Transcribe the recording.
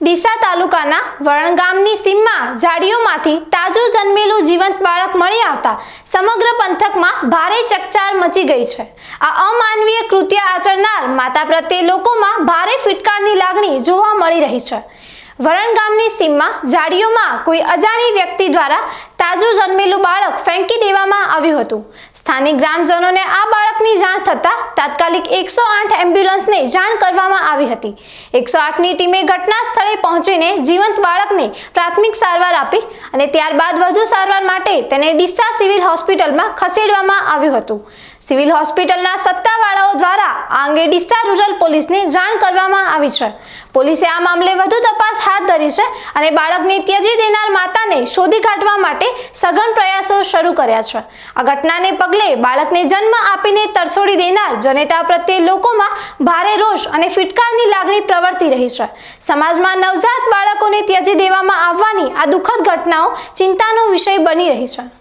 ડીસા તાલુકાના વરણ ગામની સીમમાં ઝાડીઓમાંથી તાજું જન્મેલું જીવંત બાળક મળી આવતા સમગ્ર પંથકમાં ભારે ચકચાર મચી ગઈ છે. આ અમાનવીય કૃત્ય આચરનાર માતા પ્રત્યે લોકોમાં ભારે ફિટકારની લાગણી જોવા મળી રહી છે. વરણ ગામની સીમમાં ઝાડીઓમાં કોઈ અજાણી વ્યક્તિ દ્વારા તાજું જન્મેલું બાળક ફેંકી દેવામાં આવ્યું હતું. સ્થાનિક ગ્રામજનોને આ બાળકની જાણ થતાં તાત્કાલિક એકસો આઠ એમ્બ્યુલન્સને જાણ કરવામાં આવી હતી. એકસો આઠની ટીમે ઘટના સ્થળે પહોંચીને જીવંત બાળકને પ્રાથમિક સારવાર આપી અને ત્યારબાદ વધુ સારવાર માટે તેને ડીસા સિવિલ હોસ્પિટલમાં ખસેડવામાં આવ્યું હતું. સિવિલ હોસ્પિટલના સત્તાવાળાઓ દ્વારા આ અંગે ડીસા રૂરલ પોલીસને જાણ કરવામાં આવી છે. પોલીસે આ મામલે વધુ તપાસ હાથ ધરી છે અને બાળકને ત્યજી દેનાર માતાને શોધી કાઢવા માટે સઘન પ્રયાસો શરૂ કર્યા છે. આ ઘટનાને પગલે બાળકને જન્મ આપીને તરછોડી દેનાર જનેતા પ્રત્યે લોકોમાં ભારે રોષ અને ફિટકારની લાગણી પ્રવર્તી રહી છે. સમાજમાં નવજાત બાળકોને ત્યજી દેવામાં આવવાની આ દુઃખદ ઘટનાઓ ચિંતાનો વિષય બની રહી છે.